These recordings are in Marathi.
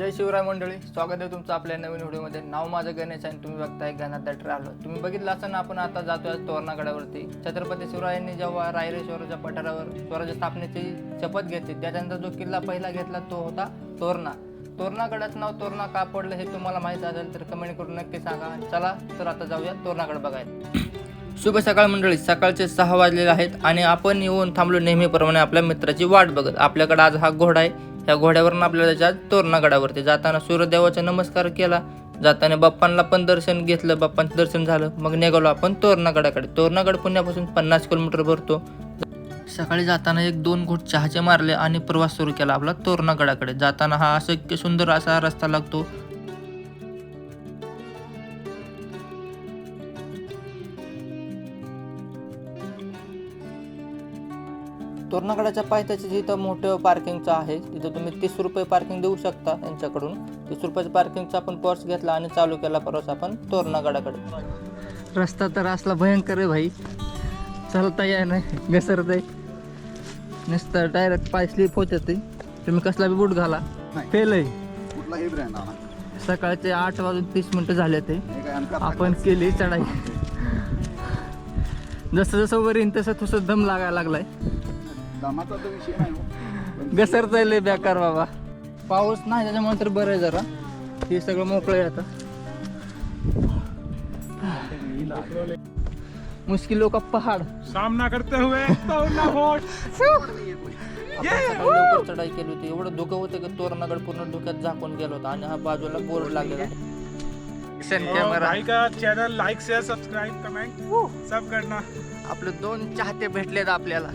जय शिवराय मंडळी स्वागत आहे तुमचं आपल्या नवीन व्हिडिओमध्ये. नाव माझं गणेश आणि तुम्ही बघताय गणात ट्रॅव्हलर तुम्ही बघितलं असं आपण आता जातोय तोरणागडावरती. छत्रपती शिवरायांनी जेव्हा रायरेश्वराच्या पठारावर स्वराज्य स्थापनेची शपथ घेतली त्याच्यानंतर जो किल्ला पहिला घेतला तो होता तोरणा. तोरणागडाचं नाव तोरणा का पडलं हे तुम्हाला माहीत असेल तर कमेंट करून नक्की सांगा. चला तर आता जाऊया तोरणागड बघायला. शुभ सकाळ मंडळी सकाळचे सहा वाजलेले आहेत आणि आपण येऊन थांबलो नेहमीप्रमाणे आपल्या मित्राची वाट बघत. आपल्याकडे आज हा घोडा आहे. ह्या घोड्यावरून आपल्याला जात तोरणागडावरती जाताना सूर्यदेवाचा नमस्कार केला जाताना बाप्पांना पण दर्शन घेतलं बाप्पांचं दर्शन झालं मग निघालो आपण तोरणागडाकडे. तोरणागड पुण्यापासून पन्नास किलोमीटर भरतो. सकाळी जाताना एक दोन घोट चहाचे मारले आणि प्रवास सुरू केला आपला तोरणागडाकडे. जाताना हा असं सुंदर असा रस्ता लागतो. तोरणागडाच्या पायथ्याचे जिथं मोठं पार्किंगचं आहे तिथं तुम्ही तीस रुपये पार्किंग देऊ शकता यांच्याकडून. तीस रुपयाच्या पार्किंगचा आपण पर्स घेतला आणि चालू केला प्रवास आपण तोरणागडाकडे रस्ता तर असला भयंकर आहे भाई. चालता या नाही घसरत आहे. नुसतं डायरेक्ट पाय स्लिप होत येते तुम्ही कसला बी बूट घाला. फेल आहे. सकाळचे आठ वाजून तीस मिनिटं झाले ते आपण केली चढाई. जसं जसं वर येईन तसं तसं दम लागायला लागलाय. दमाचा तर विषय नाही हो. लय बेकार बाबा. पाऊस नाही त्याच्यामुळे तर बरं आहे जरा. हे सगळं मोकळं आहे आता. मुश्किलों का पहाड. सामना करते हुए तोरना फोर्ट आपण सकाळी लवकर चढाई केली होती. एवढं धुकं होतं की तोरणागड पूर्ण धुक्यात झाकून गेलो होता आणि हा बाजूला बोर्ड लागलेला. भाई का channel like share subscribe comment सब करना. आपले दोन चाहते भेटलेत आपल्याला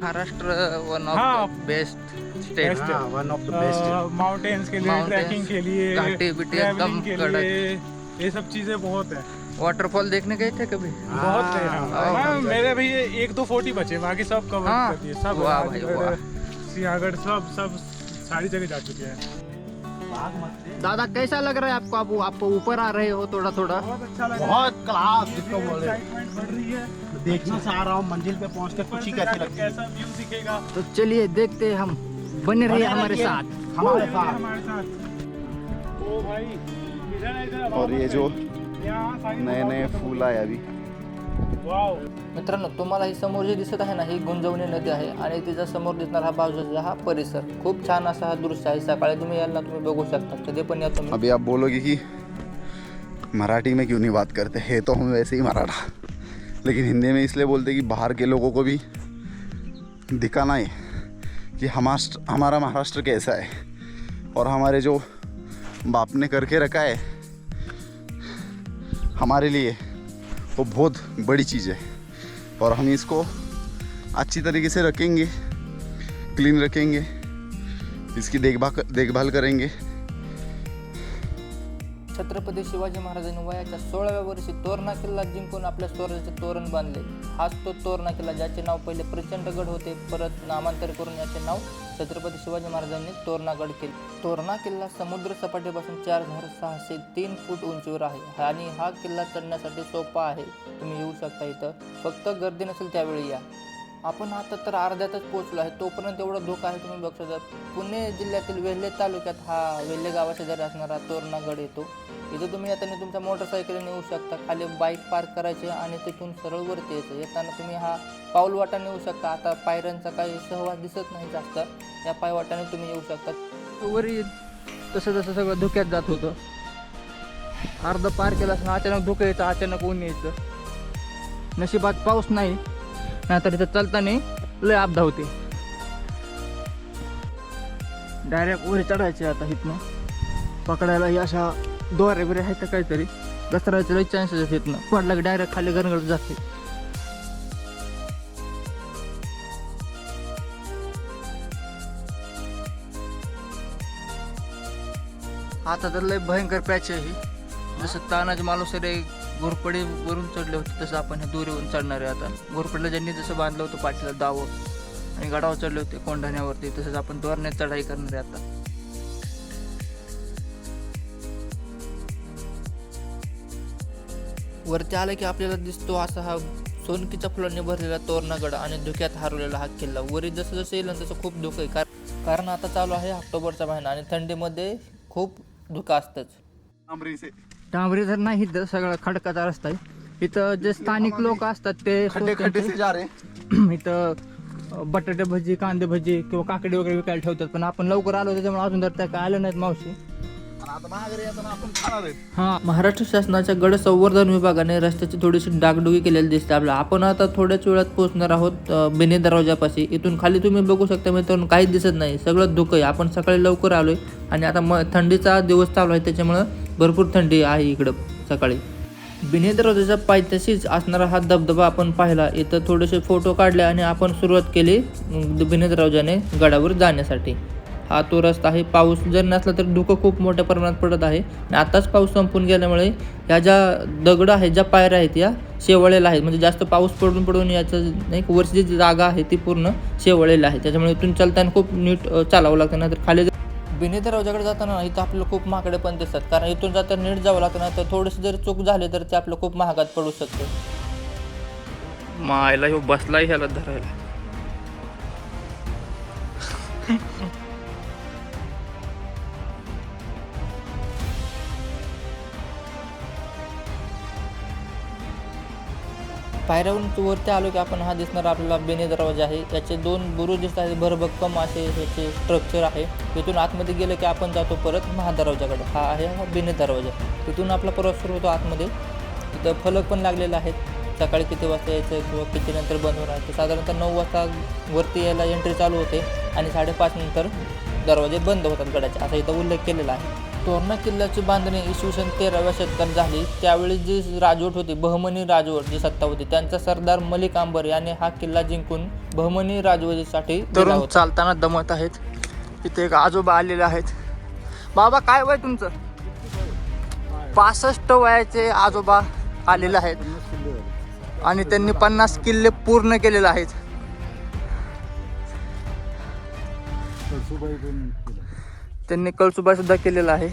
महाराष्ट्र वन हाँ. Of best state. One of mountains के लिए Mountains, ट्रैकिंग के लिए घाटी बिटी एकदम traveling के कड़क। लिए ये सब चीज़ें बहुत है वाटरफॉल देखने गए थे कभी बहुत है हाँ। हाँ, मेरे भी ये एक दो फोर्टी बचे बाकी सब कवर हाँ। कर दिए सब वाह भाई, वाह। सिंहगढ़ सब सब सारी जगह जा चुके हैं दादा कैसा लग रहा है आपको? आप आप ऊपर आ रहे हो थोड़ा थोड़ा बहुत अच्छा लगा बहुत क्लास जिसको बोले। बढ़ रही है। देखने से रहा हूँ मंजिल पे पहुँच के खुशी कैसी लगती है। कैसा व्यू दिखेगा? तो चलिए देखते हैं हम। बने रहिए हमारे साथ हमारे साथ। ओ भाई और ये जो नए नए फूल आए अभी। वाओ मित्रांनो तुम्हाला ही समोर जे दिसत आहे ना ही गुंजवणी नदी आहे आणि तिच्या समोर दिसणार हा बाजूचा हा परिसर. खूप छान असा हा दृश्य आहे. सकाळी तुम्ही याल ना तुम्ही बघू शकता. कधी पण या तुम्ही. अभी आप बोलोगे की मराठी में क्यों नहीं बात करते? है तो हम वैसे ही मराठा। लेकिन हिंदी में इसलिए बोलते कि बाहर के लोगों को भी दिखाना है कि हमारा हमारा महाराष्ट्र कैसा है। और हमारे जो बाप ने करके रखा है हमारे लिए वो बहुत बड़ी चीज़ है। और हम इसको अच्छी तरीके से रखेंगे क्लीन रखेंगे इसकी देखभाल देखभाल करेंगे। छत्रपती शिवाजी महाराजांनी वयाच्या सोळाव्या वर्षी तोरणा किल्ला जिंकून आपल्या स्वराज्याचे तोरण बांधले. हाच तो तोरणा किल्ला ज्याचे नाव पहिले प्रचंडगड होते परत नामांतर करून याचे नाव छत्रपती शिवाजी महाराजांनी तोरणागड केले. तोरणा किल्ला समुद्र सपाटीपासून चार हजार सहाशे तीन फूट उंचीवर आहे आणि हा किल्ला चढण्यासाठी सोपा आहे. तुम्ही येऊ शकता इथं. फक्त गर्दी नसेल त्यावेळी या. आपण आता तर अर्ध्यातच पोहोचलो आहे तोपर्यंत एवढा धोका आहे तुम्ही बघू शकता. पुणे जिल्ह्यातील वेल्हे तालुक्यात हा वेल्हे गावाशेजारी असणारा तोरणागड येतो. इथं तुम्ही येताना तुमच्या मोटरसायकलने येऊ शकता खाली बाईक पार्क करायचे आणि तिथून सरळ वरती यायचं. येताना तुम्ही हा पाऊलवाटाने येऊ शकता. आता पायऱ्यांचा काही सहवास दिसत नाही जास्त. या पायवाटाने तुम्ही येऊ शकता. वरी तसं तसं सगळं धोक्यात जात होतं. अर्धा पार केला असं अचानक धुकं यायचं अचानक ऊन यायचं. नशिबात पाऊस नाही. नाहीतर इथं चालताना लय अपदा होते. डायरेक्ट वर चढायचे आता इथनं. पकडायला अशा दोरे बिरे आहेत काहीतरी. घसरायचे लय चान्सेस आहेत इथनं. पडला की डायरेक्ट खाली गरगड जाते. आता तर लय भयंकर पॅच आहे ही. जसं तानाजी मालुसरे घोरपडे वरून चढले होते तसं आपण ह्या दोरीवरून चढणार आहे आता. घोरपडला ज्यांनी जसं बांधलं होतं पाठीला दावं आणि गडावर चढले होते कोंढाण्यावरती तसंच आपण दोरण्यात चढाई करणार आहे आता. वरती आलं की आपल्याला दिसतो असा हा सोनकीच्या फुलांनी भरलेला तोरणागड आणि धुक्यात हरवलेला हा किल्ला. वरी जसं जसं येईल तसं खूप धुकं आहे. कारण कारण आता चालू आहे ऑक्टोबरचा महिना आणि थंडीमध्ये खूप धुकं असतंच. अमरी डांबरी तर नाही इथं सगळा खडकाचा रस्ता आहे. इथं जे स्थानिक लोक असतात ते खड्डे खड्डे से जा रहे इथं बटाटे भजी कांदे भजी किंवा काकडी वगैरे विकायला ठेवतात. पण आपण लवकर आलो त्याच्यामुळे अजून तर त्या काय आलं नाहीत मावशी. आणि आता महागारी येताना आपण खाणार आहेत. हा. महाराष्ट्र शासनाच्या गड संवर्धन विभागाने रस्त्याची थोडीशी डागडुगी केलेली दिसते आपल्याला. आपण आता थोड्याच वेळात पोहोचणार आहोत बेने दरवाजापाशी. इथून खाली तुम्ही बघू शकता मित्रांनो काहीच दिसत नाही. सगळं धुकं आहे. आपण सकाळी लवकर आलोय आणि आता म थंडीचा दिवस चालू आहे त्याच्यामुळं भरपूर थंडी आहे इकडं सकाळी. बिने दरवाजाच्या पायथ्याशीच असणारा हा धबधबा आपण पाहिला. इथं थोडेसे फोटो काढले आणि आपण सुरुवात केली बिने दरवाजाने गडावर जाण्यासाठी. हा तो रस्ता आहे. पाऊस जर नसला तर धुकं खूप मोठ्या प्रमाणात पडत आहे. आणि आत्ताच पाऊस संपून गेल्यामुळे ह्या ज्या दगड आहेत ज्या पायऱ्या आहेत या शेवळलेल्या आहेत. म्हणजे जास्त पाऊस पडून पडून याचं नाही वरची जी जागा आहे ती पूर्ण शेवळलेली आहे. त्याच्यामुळे इथून चालताना खूप नीट चालावं लागतं. नाहीतर खाली जर- बिनी दरवाजाकडे जाताना इथं आपल्याला खूप महागडे पण दिसतात. कारण इथून जाताना नीट जावं लागतं ना तर थोडीशी जर चूक झाली तर ते आपलं खूप महागात पडू शकते. मायला ह्यो बसलाय ह्याला धरायला. पायऱ्यावरून वरती आलो की आपण हा दिसणार आपल्याला बेने दरवाजा आहे. याचे दोन बुरुज दिसत आहेत. भरभक्कम असे ह्याचे स्ट्रक्चर आहे. तिथून आतमध्ये गेलं की आपण जातो परत महादरवाजाकडे. हा आहे हा बेने दरवाजा. तिथून आपला प्रवास सुरू होतो आतमध्ये. तिथं फलक पण लागलेले आहेत. सकाळी किती वाजता यायचं किंवा किती नंतर बंद होणार तर साधारणतः नऊ वाजता वरती यायला एंट्री चालू होते आणि साडेपाच नंतर दरवाजे बंद होतात गडाचे. असा इथं उल्लेख केलेला आहे. तोरणा किल्ल्याची बांधणी इसवी सन तेराव्या शतकात झाली. त्यावेळी जी राजवट होती बहमनी राजवट जी सत्ता होती त्यांचा सरदार मलिक अंबर याने हा किल्ला जिंकून बहमनी राजवटीसाठी तरुण चालताना दमत आहेत. इथे एक आजोबा आलेले आहेत. बाबा काय वय तुमचं? पासष्ट वयाचे आजोबा आलेले आहेत. आणि त्यांनी पन्नास किल्ले पूर्ण केलेले आहेत. त्यांनी कळसुबासुद्धा केलेला आहे.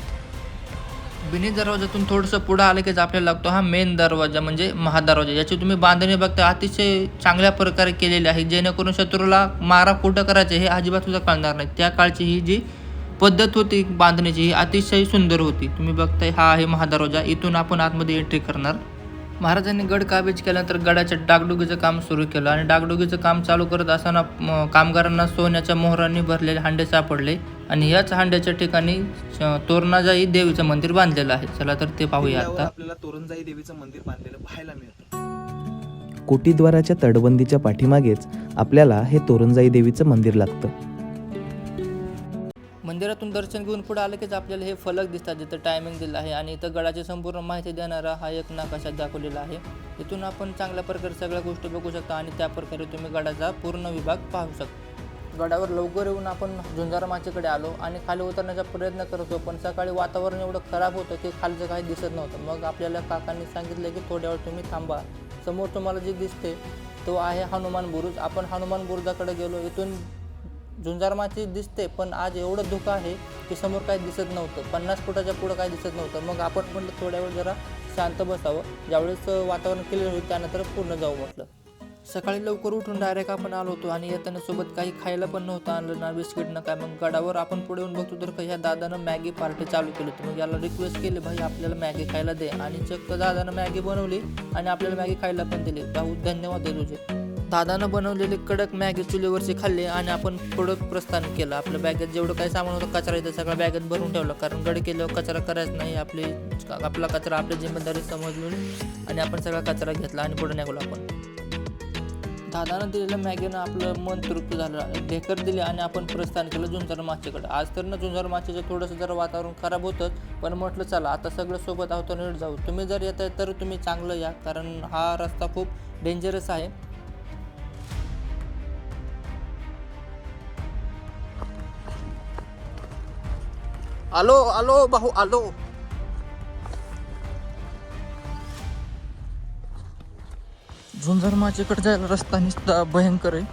बिनी दरवाजातून थोडंसं पुढं आलं की आपल्याला लागतो हा मेन दरवाजा म्हणजे महादरवाजा. याची तुम्ही बांधणी बघता अतिशय चांगल्या प्रकारे केलेली आहे जेणेकरून शत्रूला मारा कुठं करायचे हे अजिबात सुद्धा कळणार नाही. त्या काळची ही जी पद्धत होती बांधण्याची ही अतिशय सुंदर होती. तुम्ही बघताय हा आहे महादरवाजा. इथून आपण आतमध्ये एंट्री करणार. महाराजांनी गड काबीज केल्यानंतर गडाच्या डागडुगीचं काम सुरू केलं आणि डागडुगीचं काम चालू करत असताना म, कामगारांना सोन्याच्या मोहरांनी भरलेले हांडे सापडले. आणि याच हांड्याच्या ठिकाणी तोरणाजाई देवीचं मंदिर बांधलेलं आहे. चला तर ते पाहूया आता. आपल्याला तोरणजाई देवीचं मंदिर बांधलेलं पाहायला मिळतं. कोटीद्वाराच्या तटबंदीच्या पाठीमागेच आपल्याला हे तोरणजाई देवीचं मंदिर लागतं. मंदिरातून दर्शन घेऊन पुढे आलं कीच आपल्याला हे फलक दिसतात जिथं टायमिंग दिलं आहे. आणि इथं गडाची संपूर्ण माहिती देणारा हा एक नकाशा दाखवलेला आहे. इथून आपण चांगल्या प्रकारे सगळ्या गोष्टी बघू शकता आणि त्या प्रकारे तुम्ही गडाचा पूर्ण विभाग पाहू शकता. गडावर लवकर येऊन आपण झुंजारामाचीकडे आलो आणि खाली उतरण्याचा प्रयत्न करत होतो. पण सकाळी वातावरण एवढं खराब होतं की खालचं काही दिसत नव्हतं. मग आपल्याला काकांनी सांगितलं की थोड्या वेळ तुम्ही थांबा. समोर तुम्हाला जे दिसते तो आहे हनुमान बुरुज. आपण हनुमान बुरुजाकडे गेलो. इथून झुंजारमाची दिसते पण आज एवढं धुकं आहे की समोर काही दिसत नव्हतं. पन्नास फुटाच्या पुढं काही दिसत नव्हतं. मग आपण म्हटलं थोड्या वेळ जरा शांत बसावं. ज्यावेळेस वातावरण क्लिअर होईल त्यानंतर पूर्ण जाऊ म्हटलं. सकाळी लवकर उठून डायरेक्ट आपण आलो होतो आणि येताना सोबत काही खायला पण नव्हतं आणलं ना बिस्किट ना काय. मग गडावर आपण पुढे येऊन बघतो तर ह्या दादानं मॅगी पार्टी चालू केली होती. मग याला रिक्वेस्ट केली भाई आपल्याला मॅगी खायला दे. आणि चक्क दादानं मॅगी बनवली आणि आपल्याला मॅगी खायला पण दिली. भाऊ धन्यवाद आहे तुझे. दादानं बनवलेले कडक मॅगी चुलीवरची खाल्ली आणि आपण पुढं प्रस्थान केलं. आपल्या बॅगेत जेवढं काही सामान होतं कचरा येतं सगळं बॅगेत भरून ठेवलं. कारण गड केल्यावर कचरा करायचा नाही. आपली आपला कचरा आपली जिम्मेदारी समजून आणि आपण सगळा कचरा घेतला आणि पुढे निघालो आपण. दादानं दिलेलं मॅगीनं आपलं मन तृप्त झालं ढेकर दिले आणि आपण प्रस्थान केलं झुंजार माचेकडे. आज तर ना झुंजार माचेचं थोडंसं जर वातावरण खराब होतं पण म्हटलं चला आता सगळं सोबत आहोत नीट जाऊ. तुम्ही जर येत आहे तर तुम्ही चांगलं या कारण हा रस्ता खूप डेंजरस आहे. आलो आलो भाऊ आलो. झुंजार माझ्याकडे जायला रस्ता निसता भयंकर आहे.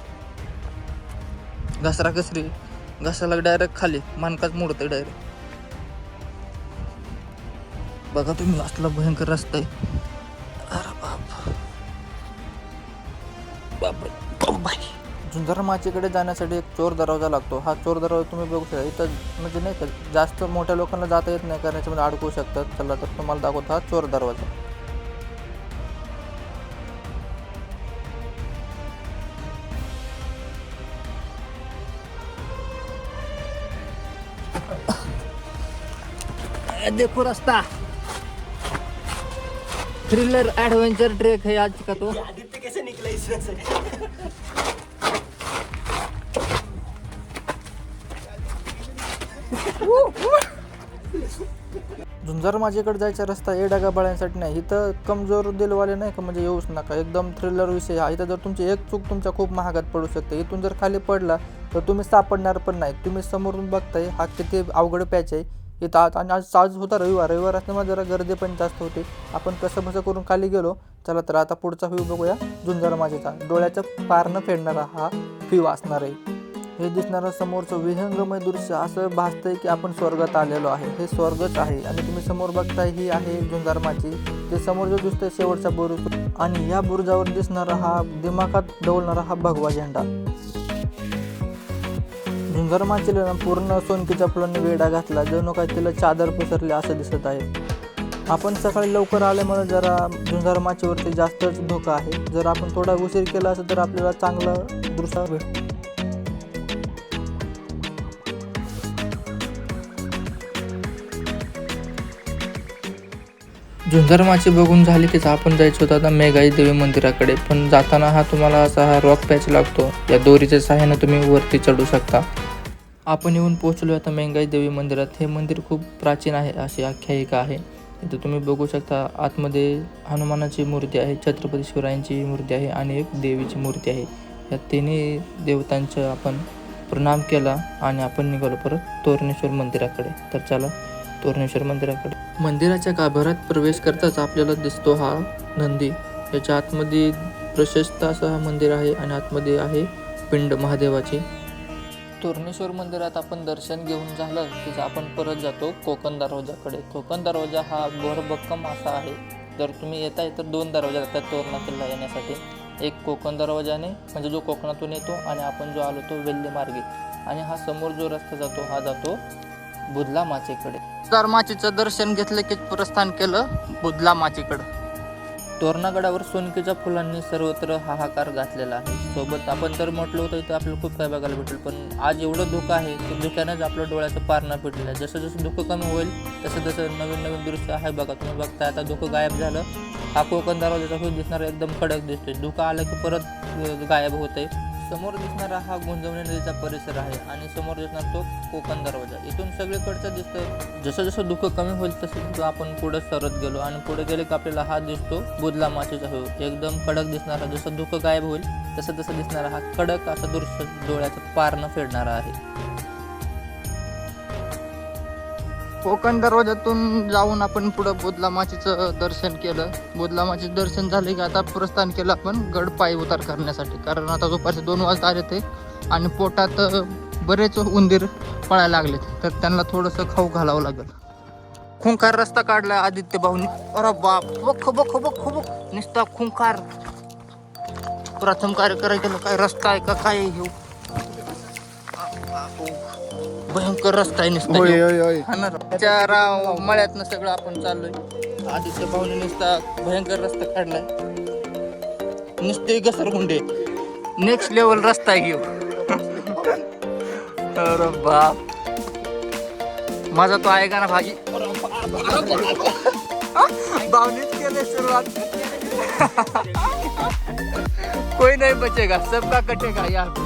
घसरा घसरी घसाला डायरेक्ट खाली मानकाच आहे डायरेक्ट बघा तुम्ही असला भयंकर रस्ता आहे. अरे बाप. झुंजार माचीकडे जाण्यासाठी एक चोर दरवाजा लागतो हा चोर दरवाजा तुम्ही बघू शकता. इथं म्हणजे नाही का जास्त मोठ्या लोकांना जाता येत नाही कारण याच्यामध्ये अडकू शकतात. चला तर तुम्हाला दाखवतो हा चोर दरवाजा. देखो रास्ता थ्रिलर एडवेंचर ट्रेक है आज का तो झुंजार माझ्याकडे जायचा रस्ता ए डागा बाळ्यांसाठी नाही. इथं कमजोर दिलवाले नाही का? म्हणजे येऊच नका. एकदम थ्रिलर विषय हा. इथं जर तुमची एक चूक तुमच्या खूप महागात पडू शकते. इथून जर खाली पडला तर तुम्ही सापडणार पण नाही. तुम्ही समोरून बघताय हा किती अवघड पॅच आहे. हे ताज आणि आज आज होता रविवार. रविवार असल्यामुळे जरा गर्दी पण जास्त होती. आपण कसं बसं करून खाली गेलो. चला तर आता पुढचा व्ह्यू बघूया. झुंजार माझेचा डोळ्याच्या पारनं फेडणारा हा व्ह्यू असणार आहे. हे दिसणारं समोरचं विहंगमय दृश्य असं भासतंय की आपण स्वर्गात आलेलो आहे. हे स्वर्गच आहे. आणि तुम्ही समोर बघताय ही आहे झुंजारमाची ते समोर जो दिसतोय शेवटचा बुरुज. आणि या बुरुजावर दिसणारा हा दिमाखात डोलणारा हा भगवा झेंडा. झुंजार माचीला पूर्ण सोनकीच्या फुलांनी वेढा घातला जणू काय तिला चादर पसरली असं दिसत आहे. आपण सकाळी लवकर आल्यामुळे जरा झुंजार माचीवरती जास्तच धोका आहे. जर आपण थोडा उशीर केला असेल तर आपल्याला चांगलं दृश्य भेटतो. झुंजारमाची बघून झाली की आपण जायचं होतं आता मेघाई देवी मंदिराकडे. पण जाताना हा तुम्हाला असा हा रॉक पॅच लागतो. या दोरीच्या सहाय्याने तुम्ही वरती चढू शकता. आपण येऊन पोहोचलो आता मेघाई देवी मंदिरात. हे मंदिर खूप प्राचीन आहे अशी आख्यायिका आहे. इथं तुम्ही बघू शकता आतमध्ये हनुमानाची मूर्ती आहे छत्रपती शिवरायांची मूर्ती आहे आणि एक देवीची मूर्ती आहे. या तिन्ही देवतांचं आपण प्रणाम केला आणि आपण निघालो परत तोरणेश्वर मंदिराकडे. तर चला तोरणेश्वर मंदिराकडे. मंदिराच्या गाभाऱ्यात प्रवेश करताच आपल्याला दिसतो हा नंदी. याच्या आतमध्ये प्रशस्त असं हा मंदिर आहे आणि आतमध्ये आहे पिंड महादेवाची. तोरणेश्वर मंदिरात आपण दर्शन घेऊन झालं की आपण परत जातो कोकण दरवाजाकडे. कोकण दरवाजा हा भरभक्कम असा आहे. जर तुम्ही येताय तर दोन दरवाजा लागतात तोरणा किल्ला येण्यासाठी. एक कोकण दरवाजाने म्हणजे जो कोकणातून येतो आणि आपण जो आलो तो वेल्ले मार्गे. आणि हा समोर जो रस्ता जातो हा जातो बुधला माचेकडे तर माचेचं दर्शन घेतलं की प्रस्थान केलं बुधला माचेकडं तोरणागडावर सोनकीच्या फुलांनी सर्वत्र हाहाकार घातलेला आहे. सोबत आपण तर म्हटलं होतं इथं आपल्याला खूप काय बघायला भेटेल. पण आज एवढं धोकं आहे की धुक्यानंच आपलं डोळ्याचं पारणं पेटलेलं आहे जसं जसं धुकं कमी होईल तसं तसं नवीन नवीन दृश्य आहे बघा. तुम्ही बघताय आता धुकं गायब झालं. हा कोकण दरवाजाचा व्ह्यू दिसणार एकदम कडक दिसतोय. धुकं आलं की परत गायब होतंय. समोर दिसणारा हा गुंजवणी नदीचा परिसर आहे आणि समोर दिसणार तो कोकण दरवाजा. इथून सगळीकडचं दिसतंय जसं जसं दुःख कमी होईल तसं तसं आपण पुढे सरत गेलो आणि पुढे गेले की आपल्याला हा दिसतो बुधला माचेचा व्ह्यू एकदम कडक दिसणारा जसं दुःख गायब होईल तसं तसं दिसणारा हा कडक असं दृश्य डोळ्याचं पारणं फेडणारा आहे. कोकण दरवाजातून जाऊन आपण पुढं बुधलामाचेचं दर्शन केलं. बुधला दर्शन झाले की आता प्रस्थान केलं आपण गड पायी उतार करण्यासाठी. कारण आता दुपारचे दोन वाजता आले ते आणि पोटात बरेच उंदीर पळायला लागलेत. तर त्यांना थोडंसं खाऊ घालावं लागेल. खुंखार रस्ता काढला आदित्य भाऊनी. अरे बाप बख बख बख बख नुसता खुंखार. प्रथम कार्य करायला काय रस्ता आहे का काय घेऊ भयंकर रस्ता आहे नुसता. ह्यो. हा ना. राव. त्या राव मळ्यातनं सगळं आपण चाललोय. आदित्य भाऊने नुसता भयंकर रस्ता काढलाय. नुसते घसरगुंडे नेक्स्ट लेवल रस्ता आहे घेऊ अरे बाप. माझा तो आहे का ना भाजी? भावनीच केले सुरुवात. कोई नहीं बचेगा सबका कटेगा यहाँ पे.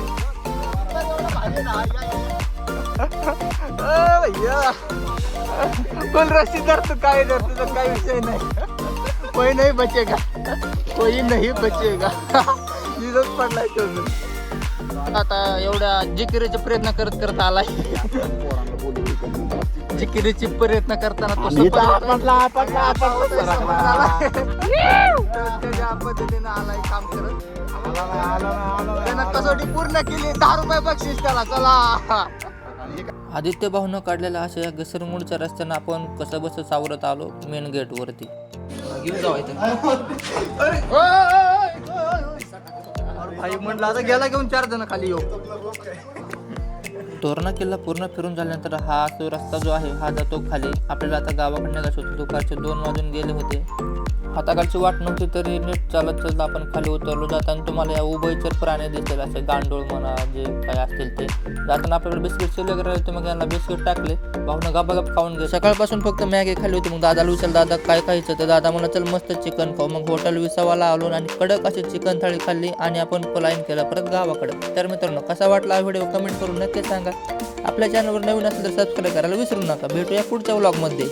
कोण रस्सी धरतो काय धरतो तर काही विषय नाही. कोई नाही बचेगा. कोई नाही बचेगा. जिजच पडलाय तो आता एवढ्या जिकिरीचे प्रयत्न करत करत आलाय. जिकिरीचे प्रयत्न करताना तो. तर त्याच्या पद्धतीने आलाय काम करत. त्यानं कसोटी पूर्ण केली. दहा रुपये बक्षीस त्याला. चला. आदित्य भाऊनं काढलेल्या अशा या घसरमुडच्या रस्त्यानं आपण कसं बस सावरत आलो मेन गेट वरती. घेऊन जाऊ इथं. आई म्हटलं आता गेला घेऊन चार जण खाली येऊ. तोरणा किल्ला पूर्ण फिरून झाल्यानंतर हा जो रस्ता जो आहे हा जातो खाली. आपल्याला आता गावाकडे निघायचं होतं. दुपारचे दोन वाजून गेले होते. हाताखालची वाट नव्हती तरी नीट चालत चालत आपण खाली उतरलो. जाताना तुम्हाला या उभयचर प्राणी दिसतील असे गांडूळ म्हणा जे काय असतील ते. जाताना आपल्याकडे बिस्किट शिल्लक राहिले तुम्ही मग यांना बिस्किट टाकले. भाऊनं गप खाऊन घे सकाळपासून फक्त मॅगी खाली होती मग दादाला विचार दादा काय खायचं? तर दादा म्हणा चल मस्त चिकन खाऊ. मग हॉटेल विसावाला आलो आणि कडक अशी चिकन थाळी खाल्ली आणि आपण पलायन केलं परत गावाकडे. तर मित्रांनो कसा वाटला हा व्हिडिओ कमेंट करून नक्की सांगा. आपल्या चॅनलवर नवीन असेल तर सबस्क्राईब करायला विसरू नका. भेटूया पुढच्या व्लॉगमध्ये